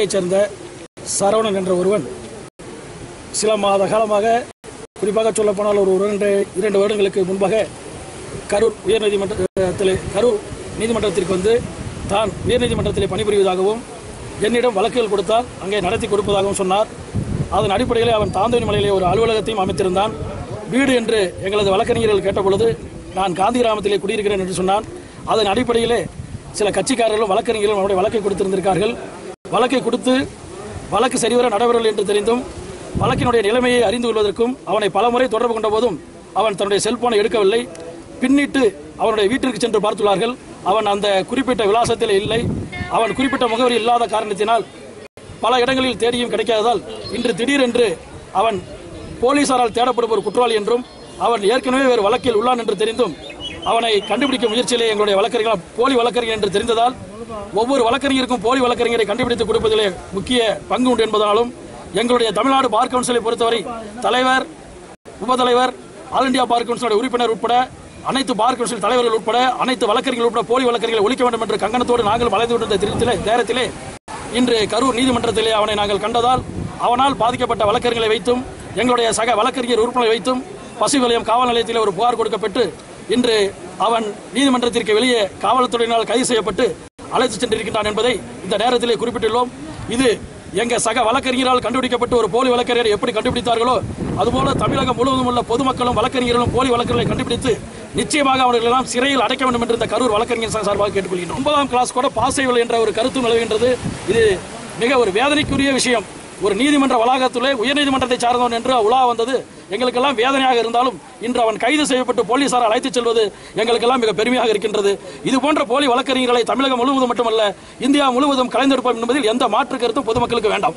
சேர்ந்த சரவணன் என்ற ஒருவன் சில மாத காலமாக குறிப்பாக சொல்லப்போனால் ஒரு இரண்டு இரண்டு வருடங்களுக்கு முன்பாக கரூர் உயர்நீதிமன்றத்தில் கரூர் நீதிமன்றத்திற்கு வந்து தான் உயர்நீதிமன்றத்தில் பணிபுரிவதாகவும் என்னிடம் வழக்குகள் கொடுத்தால் அங்கே நடத்தி கொடுப்பதாகவும் சொன்னார். அதன் அடிப்படையில் அவன் தாந்தோணி மலையிலே ஒரு அலுவலகத்தையும் அமைத்திருந்தான். வீடு என்று எங்களது வழக்கறிஞர்கள் கேட்டபொழுது நான் காந்தி கிராமத்திலே குடியிருக்கிறேன் என்று சொன்னான். அதன் அடிப்படையிலே சில கட்சிக்காரர்களும் வழக்கறிஞர்களும் அவருடைய வழக்கை கொடுத்திருந்திருக்கார்கள். வழக்கை கொடுத்து வழக்கு சரிவர நடைபெறவில்லை என்று தெரிந்தும் வழக்கினுடைய நிலைமையை அறிந்து கொள்வதற்கும் அவனை பலமுறை தொடர்பு கொண்ட போதும் அவன் தன்னுடைய செல்போனை எடுக்கவில்லை. பின்னிட்டு அவனுடைய வீட்டிற்கு சென்று பார்த்துள்ளார்கள். அவன் அந்த குறிப்பிட்ட விலாசத்தில் இல்லை. அவன் குறிப்பிட்ட முகவரி இல்லாத காரணத்தினால் பல இடங்களில் தேடியும் கிடைக்காததால் இன்று திடீரென்று அவன் போலீசாரால் தேடப்படும் ஒரு குற்றவாளி என்றும் அவன் ஏற்கனவே வேறு வழக்கில் உள்ளான் என்று தெரிந்தும் அவனை கண்டுபிடிக்கும் முயற்சியிலே எங்களுடைய வழக்கறிஞர்கள் போலி வழக்கறிஞர் என்று தெரிந்ததால் ஒவ்வொரு வழக்கறிஞருக்கும் போலி வழக்கறிஞரை கண்டுபிடித்து கொடுப்பதிலே முக்கிய பங்கு உண்டு என்பதாலும் எங்களுடைய தமிழ்நாடு பார் கவுன்சிலை பொறுத்தவரை தலைவர் உபதலைவர் ஆல் இந்தியா பார் கவுன்சிலுடைய உறுப்பினர் உட்பட அனைத்து பார் கவுன்சில் தலைவர்கள் உட்பட அனைத்து வழக்கறிஞர்கள் உட்பட போலி வழக்கறிஞர்களை ஒழிக்க வேண்டும் என்ற கங்கணத்தோடு நாங்கள் வளைந்து கொண்டிருந்த நேரத்திலே இன்று கரூர் நீதிமன்றத்திலே அவனை நாங்கள் கண்டதால் அவனால் பாதிக்கப்பட்ட வழக்கறிஞர்களை வைத்தும் எங்களுடைய சக வழக்கறிஞர் உறுப்பினரை வைத்தும் பசுவிலையம் காவல் நிலையத்தில் ஒரு புகார் கொடுக்கப்பட்டு இன்று அவன் நீதிமன்றத்திற்கு வெளியே காவல்துறையினால் கைது செய்யப்பட்டு அழைத்து சென்றிருக்கின்றான் என்பதை இந்த நேரத்திலே குறிப்பிட்டுள்ளோம். இது எங்க சக வழக்கறிஞரால் கண்டுபிடிக்கப்பட்டு ஒரு போலி வழக்கறிஞரை எப்படி கண்டுபிடித்தார்களோ அதுபோல தமிழகம் முழுவதும் உள்ள பொதுமக்களும் வழக்கறிஞர்களும் போலி வழக்கறிஞர்களை கண்டுபிடித்து நிச்சயமாக அவர்கள் எல்லாம் சிறையில் அடைக்க வேண்டும் என்று இந்த கரூர் வழக்கறிஞர் சார்பாக கேட்டுக்கொள்கிறோம் ஒன்பதாம் கிளாஸ் கூட பாஸ் செய்யவில்லை என்ற ஒரு கருத்து நிலவுகின்றது. இது மிக ஒரு வேதனைக்குரிய விஷயம். ஒரு நீதிமன்ற வளாகத்திலே உயர்நீதிமன்றத்தை சார்ந்தவன் என்று உலா வந்தது. எங்களுக்கெல்லாம் வேதனையாக இருந்தாலும் இன்று அவன் கைது செய்யப்பட்டு போலீசார் அழைத்துச் செல்வது எங்களுக்கெல்லாம் மிக பெருமையாக இருக்கின்றது. இது போன்ற போலி வழக்கறிஞர்களை தமிழகம் முழுவதும் மட்டுமல்ல இந்தியா முழுவதும் கலைந்தெடுப்போம் என்பதில் எந்த மாற்று கருத்தும் பொதுமக்களுக்கு வேண்டாம்.